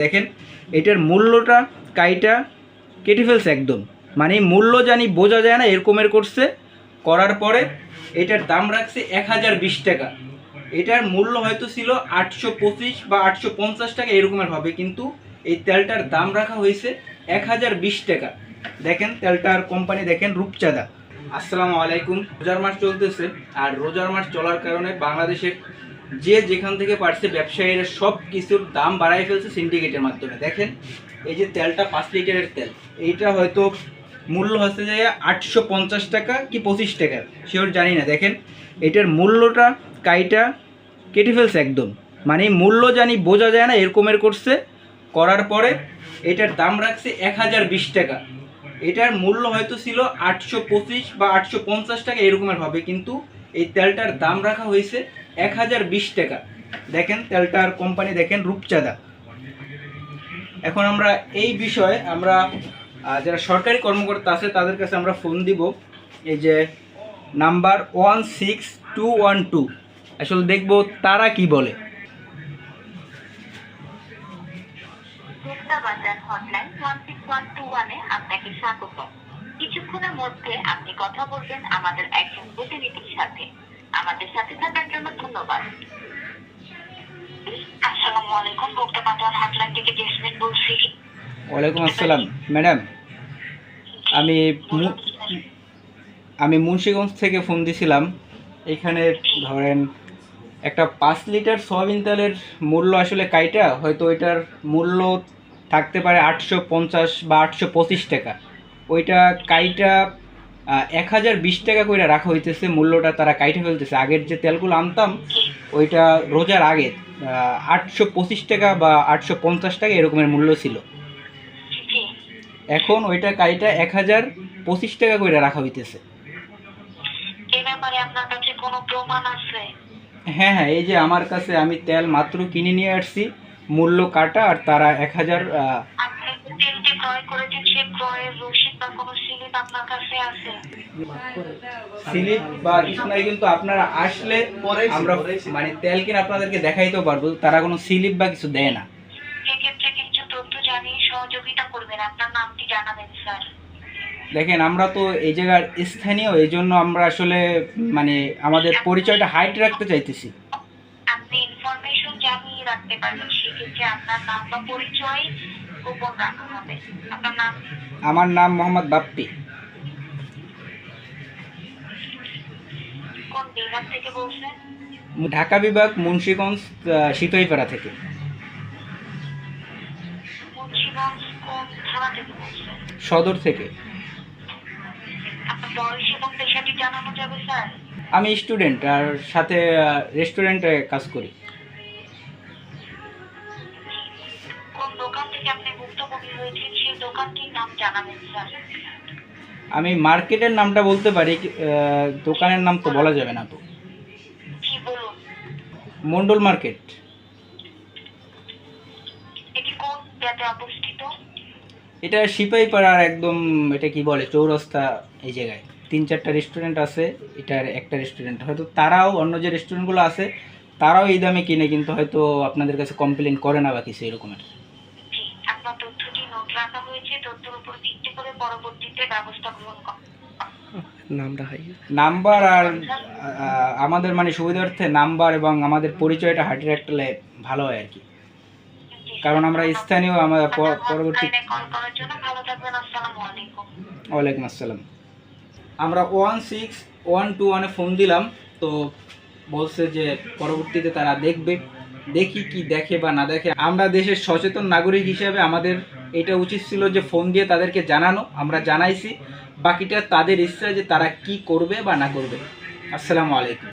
দেখেন, এটার মূল্যটা, কাইটা কেটে ফেলছে একদম। মানে মূল্য জানি বোঝা যায় না এরকমের করছে। করার পরে এটার দাম রাখছে এক হাজার বিশ টাকা। এটার মূল্য হয়তো ছিল আটশো পঁচিশ বা আটশো পঞ্চাশ টাকা এরকমের হবে। কিন্তু এই তেলটার দাম রাখা হয়েছে এক হাজার বিশ টাকা। দেখেন তেলটার কোম্পানি, দেখেন, রূপচাঁদা। আসসালামু আলাইকুম। রোজার মাস চলতেছে, আর রোজার মাস চলার কারণে বাংলাদেশের যে যেখান থেকে পারছে ব্যবসায়ীরা সব কিছুর দাম বাড়াই ফেলছে সিন্ডিকেটের মাধ্যমে। দেখেন, এই যে তেলটা পাঁচ লিটারের তেল, এইটা হয়তো মূল্য হচ্ছে যে আটশো পঞ্চাশ টাকা কি পঁচিশ টাকা শিওর জানি না। দেখেন, এটার মূল্যটা, কাইটা কেটে ফেলছে একদম। মানে মূল্য জানি বোঝা যায় না এরকমের করছে। করার পরে এটার দাম রাখছে এক হাজার বিশ টাকা। এটার মূল্য হয়তো ছিল আটশো পঁচিশ বা আটশো পঞ্চাশ টাকা, এরকমের হবে। কিন্তু এই তেলটার দাম রাখা হয়েছে এক হাজার বিশ টাকা। দেখেন তেলটার কোম্পানি, দেখেন, রূপচাঁদা। এখন আমরা এই বিষয়ে আমরা যারা সরকারি কর্মকর্তা আছে, তাদের কাছে আমরা ফোন দিব। এই যে number one six two one two. আসলে দেখব তারা কি বলে। কিছুক্ষণের মধ্যে আপনি কথা বলবেন আমাদের একজন প্রতিনিধির সাথে। আমাদের সাথে থাকার জন্য ধন্যবাদ। আসসালামু আলাইকুম হটলাইন থেকে জেসমিন বলছি। ওয়ালাইকুম আসসালাম। ম্যাডাম, আমি আমি মুন্সিগঞ্জ থেকে ফোন দিছিলাম। এখানে ধরেন একটা পাঁচ লিটার সয়াবিন তেলের মূল্য আসলে কাইটা, হয়তো ওইটার মূল্য থাকতে পারে আটশো পঞ্চাশ বা আটশো পঁচিশ টাকা। ওইটা কাইটা এক হাজার বিশ টাকা করে রাখা হইতেছে মূল্যটা তারা কাইটে ফেলতেছে। আগের যে তেলগুলো আনতাম ওইটা রোজার আগে আটশো পঁচিশ টাকা বা আটশো পঞ্চাশ টাকা এরকমের মূল্য ছিল। এখন ওইটা কাইটা এক হাজার পঁচিশ টাকা করে রাখা হইতেছে। হ্যাঁ হ্যাঁ এই যে আমার কাছে আমি তেল মাত্র কিনে নিয়ে আসছি মূল্য কাটা আর তারা এক হাজার রসিদ বা কোনো স্লিপ আপনার কাছে আছে? স্লিপ বা কিছু নাই কিন্তু আপনারা আসলে আমরা মানে তেল আপনাদেরকে দেখাইতেও পারব তারা কোনো স্লিপ বা কিছু দেয় না। সেক্ষেত্রে কিছু তথ্য জানিয়ে সহযোগিতা করবেন আপনার নামটি জানাবেন স্যার। দেখেন আমরা তো এই জায়গার স্থানীয় এই জন্য আমরা আসলে মানে আমাদের পরিচয়টা হাইট রাখতে চাইতেছি। আপনি ইনফরমেশন জানিয়ে রাখতে পারবেন সেক্ষেত্রে আপনার নাম বা পরিচয় আমার নাম মোহাম্মদ বাপ্পি। ঢাকা বিভাগ মুন্সীগঞ্জ সিপাহীপাড়া থেকে। সদর থেকে। আমি স্টুডেন্ট আর সাথে রেস্টুরেন্টে কাজ করি। দোকানটির নাম জানাবেন স্যার। আমি মার্কেটের নামটা বলতে পারি দোকানের নাম তো বলা যাবে না তো। কি বলুন। মন্ডল মার্কেট। এটি কোন অবস্থিত? এটা একদম এটা কি বলে চৌরাস্তা এই জায়গায়। তিন চারটা রেস্টুরেন্ট আছে এটার একটা রেস্টুরেন্ট হয়তো তারাও অন্য যে রেস্টুরেন্টগুলো আছে তারাও এই দামে কিনে কিন্তু হয়তো আপনাদের কাছে কমপ্লেন করে না বা কিছু এরকমের। রাখা হয়েছে তথ্যের উপর ভিত্তি করে পরবর্তীতে ব্যবস্থা গ্রহণ করা। নাম্বার আর আমাদের মানে সুবিধার্থে নাম্বার এবং আমাদের পরিচয়টা হাঁটি রাখলে ভালো হয় আর কি। কারণ আমরা স্থানীয় আমার প- পরবর্তী কল করার জন্য ভালো থাকবেন আসসালামু আলাইকুম। ওয়ালাইকুম আসসালাম। আমরা ওয়ান সিক্স ওয়ান টু ওয়ানে ফোন দিলাম তো বলছে যে পরবর্তীতে তারা দেখবে দেখি কি দেখে বা না দেখে। আমরা দেশের সচেতন নাগরিক হিসেবে আমাদের এটা উচিত ছিল যে ফোন দিয়ে তাদেরকে জানানো, আমরা জানাইছি। বাকিটা তাদের ইচ্ছা যে তারা কি করবে বা না করবে। আসসালামু আলাইকুম।